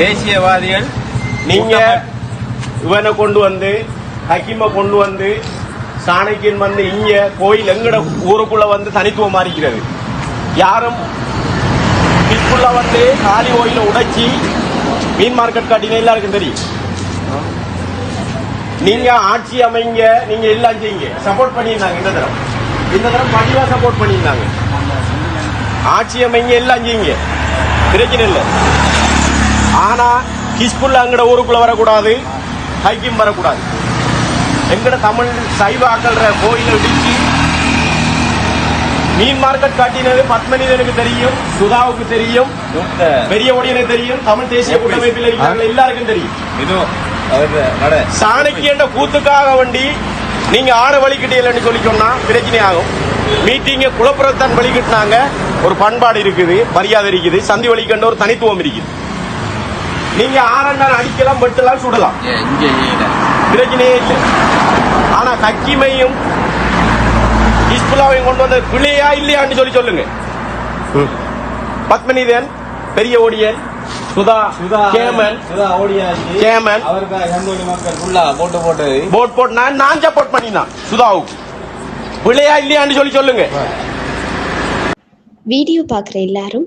தேசியவாதிகள் நீங்க இவனை கொண்டு வந்து ஹக்கீமை கொண்டு வந்து சாணக்கியன் வந்து இங்க கோயில் எங்கட ஊருக்குள்ள வந்து தனித்துவம் மாறிக்கிறது. யாரும் இதுக்குள்ள வந்து காலி கோயில உடைச்சி மீன் மார்க்கெட் காட்டின எல்லாருக்கும் தெரியும். நீங்க ஆட்சி அமைங்க நீங்க எல்லாம் செய்யுங்க. சப்போர்ட் பண்ணியிருந்தாங்க இந்த தரம். இந்த தரம் பணிவா சப்போர்ட் பண்ணியிருந்தாங்க. ஆட்சி அமைங்க எல்லாம் செய்யுங்க. பிரச்சனை இல்லை. ஆனா ஹிஸ்புல்லா எங்கட ஊருக்குள்ள வரக்கூடாது ஹைக்கிம் வரக்கூடாது. எங்கட தமிழ் சைவ ஆக்கள்ற கோயிலை இடிச்சு மீன் மார்க்கெட் காட்டினது பத்மனிதனுக்கு தெரியும் சுதாவுக்கு தெரியும் பெரிய ஒடியனுக்கு தெரியும் தமிழ் தேசிய கூட்டமைப்பில் இருக்கிறவங்க எல்லாருக்கும் தெரியும். சாணக்கியன்ற கூத்துக்காக வேண்டி நீங்க ஆட வழிகிட்டீங்கன்னு சொல்லி சொன்னா பிரச்சனை ஆகும். மீட்டிங்க குலப்புறத்தான் வழிகிட்டினாங்க ஒரு பண்பாடு இருக்குது மரியாதை இருக்குது சந்தி வழிகண்ட ஒரு தனித்துவம் இருக்குது. நீங்க ஆரண்டான் அடிக்கலாம் வெட்டலாம் சுடலாம். பிரச்சனையே இல்லை. ஆனா கக்கிமையும் இஸ்புல்லாவையும் கொண்டு வந்த பிள்ளையா இல்லையான்னு சொல்லி சொல்லுங்க. பத்மனிதன் பெரிய ஓடியன் சுதா கேமன் சுதா கேமன். மக்கள் ஃபுல்லா போட்டு போட்டு. போட் போட் நான் நான் சப்போர்ட் பண்ணினான் சுதாவுக்கு. பிள்ளையா இல்லையான்னு சொல்லி சொல்லுங்க. வீடியோ பார்க்குற எல்லாரும்